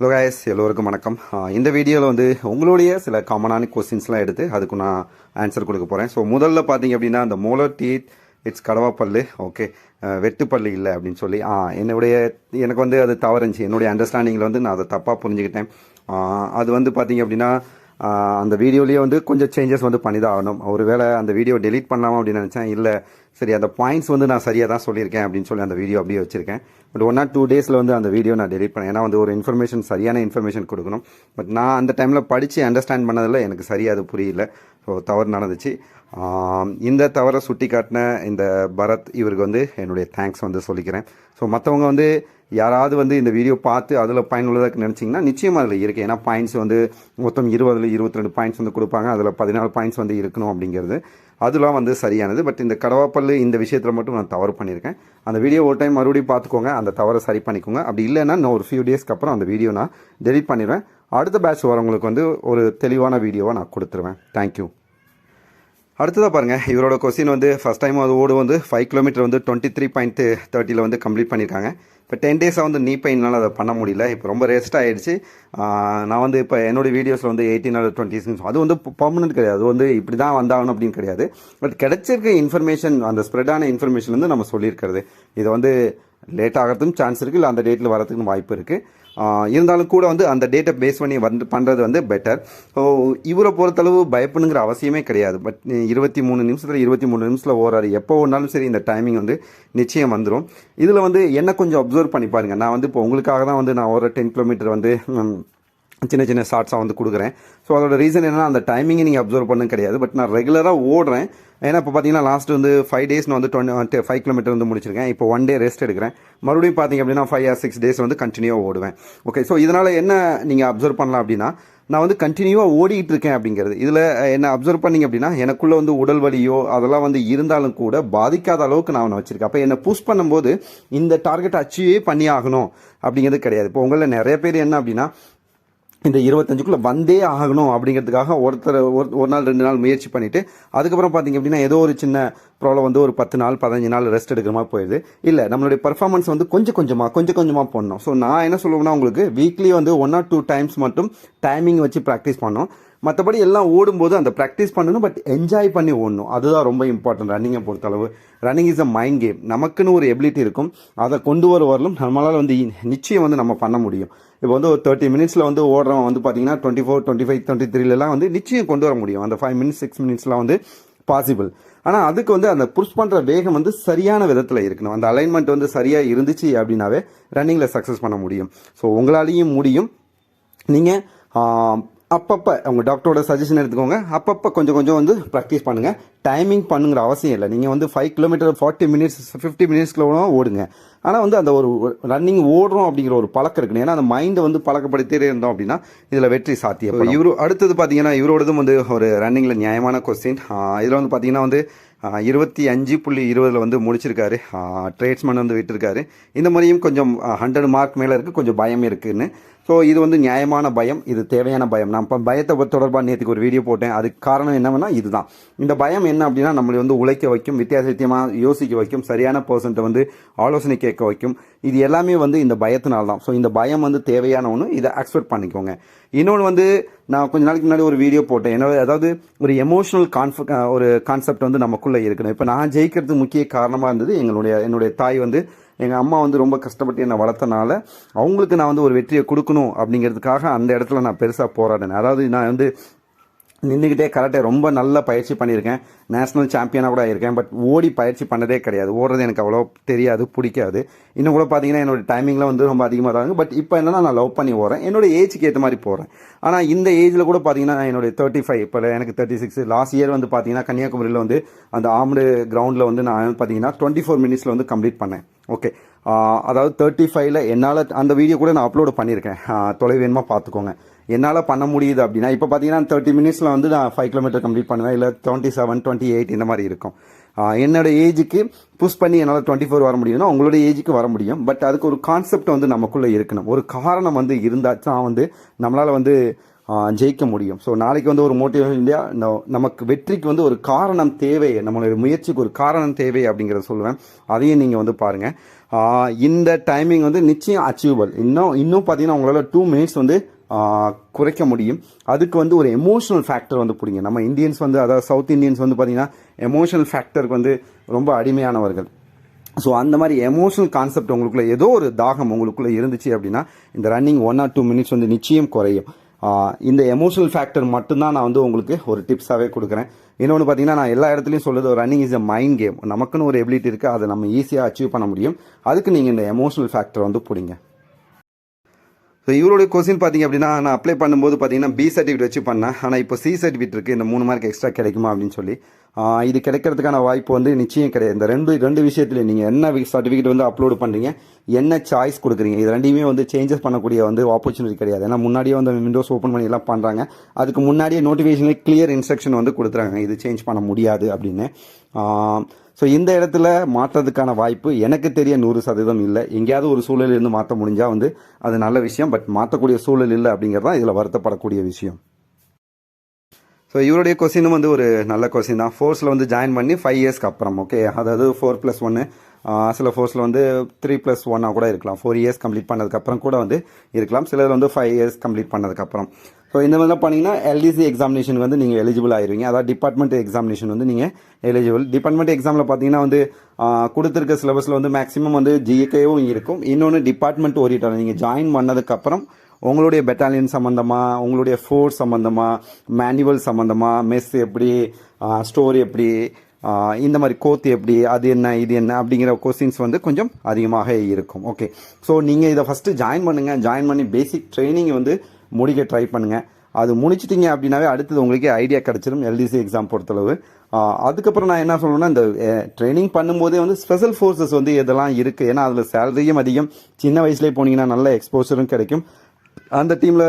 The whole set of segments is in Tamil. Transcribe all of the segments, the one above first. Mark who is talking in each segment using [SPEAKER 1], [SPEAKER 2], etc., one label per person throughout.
[SPEAKER 1] ஹலோ காய்ஸ் எல்லோருக்கும் வணக்கம் இந்த வீடியோவில் வந்து உங்களுடைய சில காமனான கொஸ்டின்ஸ்லாம் எடுத்து அதுக்கு நான் ஆன்சர் கொடுக்க போகிறேன் ஸோ முதல்ல பார்த்தீங்க அப்படின்னா அந்த மோலர் டீத் இட்ஸ் கடவாப்பல்லு ஓகே வெட்டுப்பல்லு இல்லை அப்படின்னு சொல்லி என்னுடைய எனக்கு வந்து அது தவறுச்சு என்னுடைய அண்டர்ஸ்டாண்டிங்கில் வந்து நான் அதை தப்பாக புரிஞ்சுக்கிட்டேன் அது வந்து பார்த்தீங்க அப்படின்னா அந்த வீடியோலேயே வந்து கொஞ்சம் சேஞ்சஸ் வந்து பண்ணி தான் ஆகணும் ஒரு வேளை அந்த வீடியோ டெலீட் பண்ணலாமா அப்படின்னு நினச்சேன் இல்லை சரி அந்த பாயிண்ட்ஸ் வந்து நான் சரியாக தான் சொல்லியிருக்கேன் அப்படின்னு சொல்லி அந்த வீடியோ அப்படியே வச்சிருக்கேன் பட் ஒன் ஆர் டூ டேஸில் வந்து அந்த வீடியோ நான் டெலிட் பண்ணேன் ஏன்னா வந்து ஒரு இன்ஃபர்மேஷன் சரியான இன்ஃபர்மேஷன் கொடுக்கணும் பட் நான் அந்த டைமில் படித்து அண்டர்ஸ்டாண்ட் பண்ணதில் எனக்கு சரியாக அது புரியல ஸோ தவறு நடந்துச்சு இந்த தவறை சுட்டி காட்டின இந்த பரத் இவருக்கு வந்து என்னுடைய தேங்க்ஸ் வந்து சொல்லிக்கிறேன் ஸோ மற்றவங்க வந்து யாராவது வந்து இந்த வீடியோ பார்த்து அதில் பயனுள்ளதாக நினச்சிங்கன்னா நிச்சயமாக அதில் இருக்குது ஏன்னா பாயிண்ட்ஸ் வந்து மொத்தம் இருபதில் இருபத்தி ரெண்டு பாயிண்ட்ஸ் வந்து கொடுப்பாங்க அதில் பதினாலு பாயிண்ட்ஸ் வந்து இருக்கணும் அப்படிங்கிறது அதெலாம் வந்து சரியானது பட் இந்த கடவாப்பல் இந்த விஷயத்தில் மட்டும் நான் தவறு பண்ணியிருக்கேன் அந்த வீடியோ ஒரு டைம் மறுபடியும் பார்த்துக்கோங்க அந்த தவறை சரி பண்ணிக்கோங்க அப்படி இல்லைன்னா நான் ஒரு ஃபியூ டேஸ்க்கு அப்புறம் அந்த வீடியோ நான் டெலிட் பண்ணிடுவேன் அடுத்த பேட்ச் வரவங்களுக்கு வந்து ஒரு தெளிவான வீடியோவாக நான் கொடுத்துருவேன் தேங்க்யூ அடுத்ததாக பாருங்கள் இவரோட கொஸ்டின் வந்து ஃபஸ்ட் டைம் அது ஓடு வந்து ஃபைவ் கிலோமீட்டர் வந்து டுவெண்ட்டி த்ரீ பாயிண்ட் தேர்ட்டியில் வந்து கம்ப்ளீட் பண்ணியிருக்காங்க இப்போ டென் டேஸாக வந்து நீ பெயினால் அதை பண்ண முடியல இப்போ ரொம்ப ரெஸ்ட் ஆகிடுச்சு நான் வந்து இப்போ என்னோடய வீடியோஸில் வந்து எயிட்டீன் அல்லது டுவெண்ட்டி அது வந்து பர்மனெண்ட் கிடையாது அது வந்து இப்படி தான் வந்தாகணும் அப்படின்னு கிடையாது பட் கிடச்சிருக்க இன்ஃபர்மேஷன் அந்த ஸ்ப்ரெட்டான இன்ஃபர்மேஷன் வந்து நம்ம சொல்லியிருக்கிறது இது வந்து லேட் ஆகிறதுக்கும் சான்ஸ் இருக்குது இல்லை அந்த டேட்டில் வரதுக்கும் வாய்ப்பு இருக்குது இருந்தாலும் கூட வந்து அந்த டேட்டை பேஸ் பண்ணி வந்து பண்ணுறது வந்து பெட்டர் ஸோ இவரை பொறுத்தளவு பயப்படுங்கிற அவசியமே கிடையாது பட் இருபத்தி மூணு நிமிஷத்தில் இருபத்தி மூணு நிமிஷத்தில் ஓடுறாரு எப்போ ஒன்றாலும் சரி இந்த டைமிங் வந்து நிச்சயம் வந்துடும் இதில் வந்து என்ன கொஞ்சம் அப்சர்வ் பண்ணி பாருங்கள் நான் வந்து இப்போ உங்களுக்காக தான் வந்து நான் ஒரு டென் கிலோமீட்டர் வந்து சின்ன சின்ன ஷார்ட்ஸாக வந்து கொடுக்குறேன் ஸோ அதோட ரீசன் என்னென்னா அந்த டைமிங்கை நீங்கள் அப்சர்வ் பண்ணும் கிடையாது பட் நான் ரெகுலராக ஓடுறேன் ஏன்னா இப்போ பார்த்தீங்கன்னா லாஸ்ட் வந்து ஃபைவ் டேஸ் நான் வந்து டுவெண்ட்டி ஃபைவ் கிலோமீட்டர் வந்து முடிச்சிருக்கேன் இப்போ ஒன் டே ரெஸ்ட் எடுக்கிறேன் மறுபடியும் பார்த்தீங்க அப்படின்னா ஃபைவ் ஆர் சிக்ஸ் டேஸ் வந்து கண்டினியூவாக ஓடுவேன் ஓகே ஸோ இதனால் என்ன நீங்கள் அப்சர்வ் பண்ணலாம் அப்படின்னா நான் வந்து கண்டினியூவாக ஓடிக்கிட்டு இருக்கேன் அப்படிங்கிறது இதில் என்ன அப்சர்வ் பண்ணிங்க அப்படின்னா எனக்குள்ளே வந்து உடல் வலியோ அதெல்லாம் வந்து இருந்தாலும் கூட பாதிக்காத அளவுக்கு நான் அவனை வச்சுருக்கேன் அப்போ என்னை புஷ் பண்ணும்போது இந்த டார்கெட் அச்சீவே பண்ணி ஆகணும் அப்படிங்கிறது கிடையாது இப்போ உங்களில் நிறைய பேர் என்ன அப்படின்னா இந்த இருபத்தஞ்சுக்குள்ளே வந்தே ஆகணும் அப்படிங்கிறதுக்காக ஒருத்தர் ஒரு ஒரு நாள் ரெண்டு நாள் முயற்சி பண்ணிவிட்டு அதுக்கப்புறம் பார்த்திங்க அப்படின்னா ஏதோ ஒரு சின்ன ப்ராப்ளம் வந்து ஒரு பத்து நாள் பதினஞ்சு நாள் ரெஸ்ட் எடுக்கிற மாதிரி போயிடுது இல்லை நம்மளுடைய பர்ஃபார்மன்ஸ் வந்து கொஞ்சம் கொஞ்சமாக கொஞ்சம் கொஞ்சமாக போடணும் ஸோ நான் என்ன சொல்லுவேன்னா உங்களுக்கு வீக்லி வந்து ஒன் ஆர் டூ டைம்ஸ் மட்டும் டைமிங் வச்சு ப்ராக்டிஸ் பண்ணோம் மற்றபடி எல்லாம் ஓடும்போது அந்த ப்ராக்டிஸ் பண்ணணும் பட் என்ஜாய் பண்ணி ஓடணும் அதுதான் ரொம்ப இம்பார்ட்டன்ட் ரன்னிங்கை பொறுத்தளவு running is a mind game நமக்குன்னு ஒரு எபிலிட்டி இருக்கும் அதை கொண்டு வருவாரிலும் நம்மளால் வந்து நிச்சயம் வந்து நம்ம பண்ண முடியும் இப்போ வந்து ஒரு தேர்ட்டி மினிட்ஸில் வந்து ஓடுறவன் வந்து பார்த்தீங்கன்னா twenty four twenty five twenty த்ரீலலாம் வந்து நிச்சயம் கொண்டு வர முடியும் அந்த ஃபைவ் மினிட்ஸ் சிக்ஸ் மினிட்ஸ்லாம் வந்து பாசிபிள் ஆனால் அதுக்கு வந்து அந்த புஷ் பண்ணுற வேகம் வந்து சரியான விதத்தில் இருக்கணும் அந்த அலைன்மெண்ட் வந்து சரியாக இருந்துச்சு அப்படின்னாவே ரன்னிங்கில் சக்ஸஸ் பண்ண முடியும் ஸோ உங்களாலேயும் முடியும் நீங்கள் அப்பப்போ அவங்க டாக்டரோட சஜஷன் எடுத்துக்கோங்க அப்பப்போ கொஞ்சம் கொஞ்சம் வந்து ப்ராக்டிஸ் பண்ணுங்கள் டைமிங் பண்ணுங்கிற அவசியம் இல்லை நீங்கள் வந்து five kilometre forty minutes fifty மினிட்ஸ்க்குள்ள ஓடுங்க ஆனால் வந்து அந்த ஒரு ரன்னிங் ஓடுறோம் அப்படிங்கிற ஒரு பழக்கம் இருக்குது ஏன்னா அந்த மைண்டை வந்து பழக்கப்படுத்திட்டே இருந்தோம் அப்படின்னா இதில் வெற்றி சாத்தியம் இவரு அடுத்தது பார்த்தீங்கன்னா இவரோடதும் வந்து ஒரு ரன்னிங்கில் நியாயமான கொஸ்டின் இதில் வந்து பார்த்தீங்கன்னா வந்து இருபத்தி அஞ்சு புள்ளி இருபதில் வந்து முடிச்சிருக்காரு ட்ரேட்ஸ்மேன் வந்து விட்டுருக்காரு இந்த மாதிரியும் கொஞ்சம் ஹண்ட்ரட் மார்க் மேலே இருக்குது கொஞ்சம் பயம் இருக்குதுன்னு ஸோ இது வந்து நியாயமான பயம் இது தேவையான பயம் நான் இப்போ பயத்தை தொடர்பாக நேற்றுக்கு ஒரு வீடியோ போட்டேன் அதுக்கு காரணம் என்னவென்னா இதுதான் இந்த பயம் என்ன அப்படின்னா நம்மளை வந்து உழைக்க வைக்கும் வித்தியாச வித்தியமாக யோசிக்க வைக்கும் சரியான பர்சன்ட்டை வந்து ஆலோசனை கேட்க வைக்கும் இது எல்லாமே வந்து இந்த பயத்தினால தான் ஸோ இந்த பயம் வந்து தேவையான ஒன்று இதை அக்செப்ட் பண்ணிக்கோங்க இன்னொன்று வந்து நான் கொஞ்சம் நாளைக்கு முன்னாடி ஒரு வீடியோ போட்டேன் என்னோட அதாவது ஒரு எமோஷனல் கான்ஃப ஒரு கான்செப்ட் வந்து நமக்குள்ளே இருக்கணும் இப்போ நான் ஜெயிக்கிறது முக்கிய காரணமாக இருந்தது எங்களுடைய என்னுடைய தாய் வந்து எங்கள் அம்மா வந்து ரொம்ப கஷ்டப்பட்டு என்னை வளர்த்தனால அவங்களுக்கு நான் வந்து ஒரு வெற்றியை கொடுக்கணும் அப்படிங்கிறதுக்காக அந்த இடத்துல நான் பெருசாக போராடினேன் அதாவது நான் வந்து நின்றுக்கிட்டே கராட்டே ரொம்ப நல்ல பயிற்சி பண்ணியிருக்கேன் நேஷ்னல் சாம்பியனாக கூட ஆயிருக்கேன் பட் ஓடி பயிற்சி பண்ணதே கிடையாது ஓடுறது எனக்கு அவ்வளோ தெரியாது பிடிக்காது இன்னும் கூட பார்த்தீங்கன்னா என்னோடய டைமிங்லாம் வந்து ரொம்ப அதிகமாக தான் பட் இப்போ என்னன்னா நான் லவ் பண்ணி ஓடுறேன் என்னோடய ஏஜுக்கு ஏற்ற மாதிரி போகிறேன் ஆனால் இந்த ஏஜில் கூட பார்த்தீங்கன்னா என்னுடைய தேர்ட்டி ஃபைவ் இப்போ எனக்கு தேர்ட்டி சிக்ஸ் லாஸ்ட் இயர் வந்து பார்த்தீங்கன்னா கன்னியாகுமரியில் வந்து அந்த ஆம்டு கிரவுண்டில் வந்து நான் பார்த்தீங்கன்னா டுவெண்ட்டி ஃபோர் மினிட்ஸில் வந்து கம்ப்ளீட் பண்ணேன் ஓகே அதாவது தேர்ட்டி ஃபைவ்ல என்னால் அந்த வீடியோ கூட நான் அப்லோடு பண்ணியிருக்கேன் தொலைவேணுமா பார்த்துக்கோங்க என்னால் பண்ண முடியுது அப்படின்னா இப்போ பார்த்தீங்கன்னா தேர்ட்டி மினிட்ஸில் வந்து நான் ஃபைவ் கிலோமீட்டர் கம்ப்ளீட் பண்ணுவேன் இல்லை டுவெண்ட்டி செவன் டுவெண்ட்டி எயிட் இந்த மாதிரி இருக்கும் என்னோட ஏஜுக்கு புஷ் பண்ணி என்னால் டுவெண்ட்டி ஃபோர் வர முடியும்னா உங்களோட ஏஜுக்கு வர முடியும் பட் அதுக்கு ஒரு கான்செப்ட் வந்து நமக்குள்ளே இருக்கணும் ஒரு காரணம் வந்து இருந்தால் தான் வந்து நம்மளால் வந்து ஜெயிக்க முடியும் ஸோ நாளைக்கு வந்து ஒரு மோட்டிவேஷன் இல்லையா நமக்கு வெற்றிக்கு வந்து ஒரு காரணம் தேவை நம்மளோட முயற்சிக்கு ஒரு காரணம் தேவை அப்படிங்கிறத சொல்லுவேன் அதையும் நீங்கள் வந்து பாருங்கள் இந்த டைமிங் வந்து நிச்சயம் அச்சீவபிள் இன்னும் இன்னும் பார்த்தீங்கன்னா உங்களால் டூ மினிட்ஸ் வந்து குறைக்க முடியும் அதுக்கு வந்து ஒரு எமோஷனல் ஃபேக்டர் வந்து பிடிங்க நம்ம இந்தியன்ஸ் வந்து அதாவது சவுத் இந்தியன்ஸ் வந்து பார்த்திங்கன்னா எமோஷனல் ஃபேக்டருக்கு வந்து ரொம்ப அடிமையானவர்கள் ஸோ அந்த மாதிரி எமோஷனல் கான்செப்ட் உங்களுக்குள்ளே ஏதோ ஒரு தாகம் உங்களுக்குள்ளே இருந்துச்சு அப்படின்னா இந்த running one or two minutes வந்து நிச்சயம் குறையும் இந்த எமோஷனல் ஃபேக்டர் மட்டும்தான் நான் வந்து உங்களுக்கு ஒரு டிப்ஸாகவே கொடுக்குறேன் இன்னொன்று பார்த்தீங்கன்னா நான் எல்லா இடத்துலையும் சொல்லுது running is a mind game நமக்குன்னு ஒரு எபிலிட்டி இருக்குது அதை நம்ம ஈஸியாக அச்சீவ் பண்ண முடியும் அதுக்கு நீங்கள் இந்த எமோஷனல் ஃபேக்டர் வந்து பிடிங்க ஸோ இவருடைய கொஸ்டின் பார்த்திங்க அப்படின்னா நான் அப்ளை பண்ணும்போது பார்த்தீங்கன்னா பி சர்டிஃபிகேட் வச்சு பண்ணேன் ஆனால் இப்போ சி சர்டிஃபிகேட் இருக்குது இந்த மூணு மார்க் எக்ஸ்ட்ரா கிடைக்குமா அப்படின்னு சொல்லி இது கிடைக்கிறதுக்கான வாய்ப்பு வந்து நிச்சயம் கிடையாது இந்த ரெண்டு ரெண்டு விஷயத்தில் நீங்கள் என்ன சர்டிஃபிகேட் வந்து அப்லோடு பண்ணுறீங்க என்ன சாய்ஸ் கொடுக்குறீங்க இது ரெண்டையுமே வந்து சேஞ்சஸ் பண்ணக்கூடிய வந்து ஆப்பர்ச்சுனிட்டி கிடையாது ஏன்னா முன்னாடியே வந்து விண்டோஸ் ஓப்பன் பண்ணி எல்லாம் பண்ணுறாங்க அதுக்கு முன்னாடியே நோட்டிஃபிகேஷனில் கிளியர் இன்ஸ்ட்ரக்ஷன் வந்து கொடுத்துறாங்க இது சேஞ்ச் பண்ண முடியாது அப்படின்னு ஸோ இந்த இடத்துல மாற்றுறதுக்கான வாய்ப்பு எனக்கு தெரிய நூறு சதவீதம் இல்லை எங்கேயாவது ஒரு சூழல் இருந்து மாற்ற முடிஞ்சால் வந்து அது நல்ல விஷயம் பட் மாற்றக்கூடிய சூழல் இல்லை அப்படிங்கிறது தான் இதில் வருத்தப்படக்கூடிய விஷயம் ஸோ இவருடைய கொஸ்டினும் வந்து ஒரு நல்ல கொஸ்டின் தான் ஃபோர்ஸில் வந்து ஜாயின் பண்ணி ஃபைவ் இயர்ஸ்க்கு அப்புறம் ஓகே அதாவது ஃபோர் ப்ளஸ் ஒன்று சில ஃபோர்ஸில் வந்து த்ரீ ப்ளஸ் ஒன்னாக கூட இருக்கலாம் ஃபோர் இயர்ஸ் கம்ப்ளீட் பண்ணதுக்கப்புறம் கூட வந்து இருக்கலாம் சிலர் வந்து ஃபைவ் இயர்ஸ் கம்ப்ளீட் பண்ணதுக்கப்புறம் ஸோ இந்த மாதிரிலாம் பண்ணிங்கன்னா எல்டிசி எக்ஸாமினேஷன் வந்து நீங்கள் எலிஜிபிள் ஆயிருவீங்க அதாவது டிபார்ட்மெண்ட் எக்ஸாமினேஷன் வந்து நீங்கள் எலிஜிபிள் டிபார்ட்மெண்ட் எக்ஸாமில் பார்த்தீங்கன்னா வந்து கொடுத்துருக்க சிலபஸில் வந்து மேக்ஸிமம் வந்து ஜிஏகேவும் இருக்கும் இன்னொன்று டிபார்ட்மெண்ட் ஓரியட்டான நீங்கள் ஜாயின் பண்ணதுக்கப்புறம் உங்களுடைய பெட்டாலியன் சம்மந்தமாக உங்களுடைய ஃபோர்ஸ் சம்மந்தமாக மேனுவல் சம்மந்தமாக மெஸ் எப்படி ஸ்டோரி எப்படி இந்த மாதிரி கோத்து எப்படி அது என்ன இது என்ன அப்படிங்கிற கொஸ்டின்ஸ் வந்து கொஞ்சம் அதிகமாக இருக்கும் ஓகே ஸோ நீங்கள் இதை ஃபஸ்ட்டு ஜாயின் பண்ணுங்கள் ஜாயின் பண்ணி பேசிக் ட்ரைனிங் வந்து முடிக்க ட்ரை பண்ணுங்கள் அது முடிச்சிட்டிங்க அப்படின்னாவே அடுத்தது உங்களுக்கு ஐடியா கிடச்சிடும் எல்டிசி எக்ஸாம் பொறுத்தளவு அதுக்கப்புறம் நான் என்ன சொல்லணும்னா இந்த ட்ரைனிங் பண்ணும்போதே வந்து ஸ்பெஷல் ஃபோர்ஸஸ் வந்து இதெல்லாம் இருக்குது ஏன்னா அதில் சேலரியும் அதிகம் சின்ன வயசுலேயே போனீங்கன்னா நல்ல எக்ஸ்போசரும் கிடைக்கும் அந்த டீமில்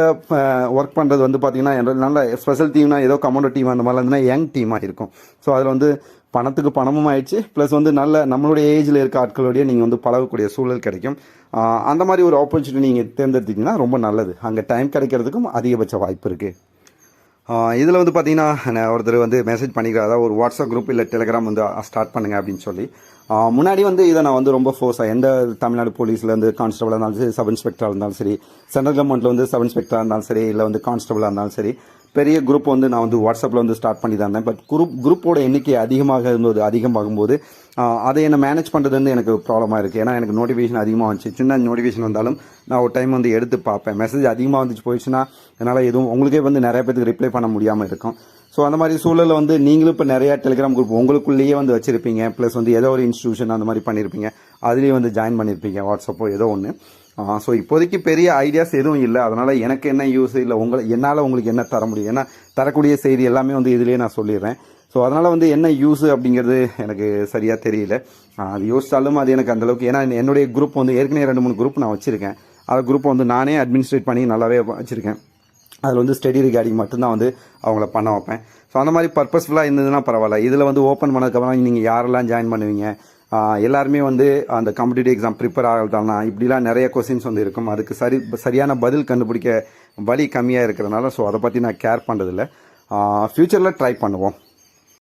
[SPEAKER 1] ஒர்க் பண்ணுறது வந்து பார்த்தீங்கன்னா நல்ல ஸ்பெஷல் டீம்னா ஏதோ கமாண்டோ டீம் அந்த மாதிரிலாம் இருந்ததுன்னா யங் டீமாக இருக்கும் ஸோ அதில் வந்து பணத்துக்கு பணமும் ஆயிடுச்சு ப்ளஸ் வந்து நல்ல நம்மளுடைய ஏஜில் இருக்க ஆட்களுடைய நீங்கள் வந்து பழகக்கூடிய சூழல் கிடைக்கும் அந்த மாதிரி ஒரு ஆப்பர்ச்சுனிட்டி நீங்கள் தேர்ந்தெடுத்தீங்கன்னா ரொம்ப நல்லது அங்கே டைம் கிடைக்கிறதுக்கும் அதிகபட்ச வாய்ப்பு இருக்குது இதில் வந்து பார்த்தீங்கன்னா ஒருத்தர் வந்து மெசேஜ் அதாவது ஒரு வாட்ஸ்அப் குரூப் இல்லை டெலிகிராம் வந்து ஸ்டார்ட் பண்ணுங்கள் அப்படின்னு சொல்லி முன்னாடி வந்து இதை நான் வந்து ரொம்ப ஃபோர்ஸாக எந்த தமிழ்நாடு போலீஸில் வந்து கான்ஸ்டபுளாக இருந்தாலும் சரி சப் இன்ஸ்பெக்டராக இருந்தாலும் சரி சென்ட்ரல் கவர்மெண்ட்டில் வந்து சப் இன்ஸ்பெக்டராக இருந்தாலும் சரி இல்லை வந்து கான்ஸ்டபுளாக இருந்தாலும் சரி பெரிய குரூப் வந்து நான் வந்து வாட்ஸ்அப்பில் வந்து ஸ்டார்ட் பண்ணி தான் இருந்தேன் பட் குரூப் குரூப்போட எண்ணிக்கை அதிகமாக இருந்தது அதிகமாகும்போது அதை என்ன மேனேஜ் பண்ணுறது வந்து எனக்கு ப்ராப்ளமாக இருக்குது ஏன்னா எனக்கு நோட்டிஃபிகேஷன் அதிகமாக வந்துச்சு சின்ன நோட்டிஃபிகேஷன் வந்தாலும் நான் ஒரு டைம் வந்து எடுத்து பார்ப்பேன் மெசேஜ் அதிகமாக வந்துச்சு போயிடுச்சுன்னா என்னால் எதுவும் உங்களுக்கே வந்து நிறைய பேருக்கு ரிப்ளை பண்ண முடியாமல் இருக்கும் ஸோ அந்த மாதிரி சூழலில் வந்து நீங்களும் இப்போ நிறையா டெலிகிராம் குரூப் உங்களுக்குள்ளேயே வந்து வச்சுருப்பீங்க ப்ளஸ் வந்து ஏதோ ஒரு இன்ஸ்டியூஷன் அந்த மாதிரி பண்ணியிருப்பீங்க அதுலேயும் வந்து ஜாயின் பண்ணியிருப்பீங்க வாட்ஸ்அப்போ ஏதோ ஒன்று ஸோ இப்போதைக்கு பெரிய ஐடியாஸ் எதுவும் இல்லை அதனால் எனக்கு என்ன யூஸ் இல்லை உங்களை என்னால் உங்களுக்கு என்ன தர முடியும் ஏன்னா தரக்கூடிய செய்தி எல்லாமே வந்து இதிலே நான் சொல்லிடுறேன் ஸோ அதனால் வந்து என்ன யூஸு அப்படிங்கிறது எனக்கு சரியாக தெரியல அது யோசித்தாலும் அது எனக்கு அந்தளவுக்கு ஏன்னா என்னுடைய குரூப் வந்து ஏற்கனவே ரெண்டு மூணு குரூப் நான் வச்சுருக்கேன் அந்த குரூப்பை வந்து நானே அட்மினிஸ்ட்ரேட் பண்ணி நல்லாவே வச்சுருக்கேன் அதில் வந்து ஸ்டடி ரிகார்டிங் மட்டும்தான் வந்து அவங்கள பண்ண வைப்பேன் ஸோ அந்த மாதிரி பர்பஸ்ஃபுல்லாக இருந்ததுன்னா பரவாயில்ல இதில் வந்து ஓப்பன் பண்ணதுக்கப்புறம் நீங்கள் யாரெல்லாம் ஜாயின் பண்ணுவீங்க எல்லாருமே வந்து அந்த காம்படிட்டிவ் எக்ஸாம் ப்ரிப்பேர் ஆகிறதானா இப்படிலாம் நிறைய கொஸ்டின்ஸ் வந்து இருக்கும் அதுக்கு சரி சரியான பதில் கண்டுபிடிக்க வழி கம்மியாக இருக்கிறனால ஸோ அதை பற்றி நான் கேர் பண்ணுறதில்ல ஃப்யூச்சரில் ட்ரை பண்ணுவோம்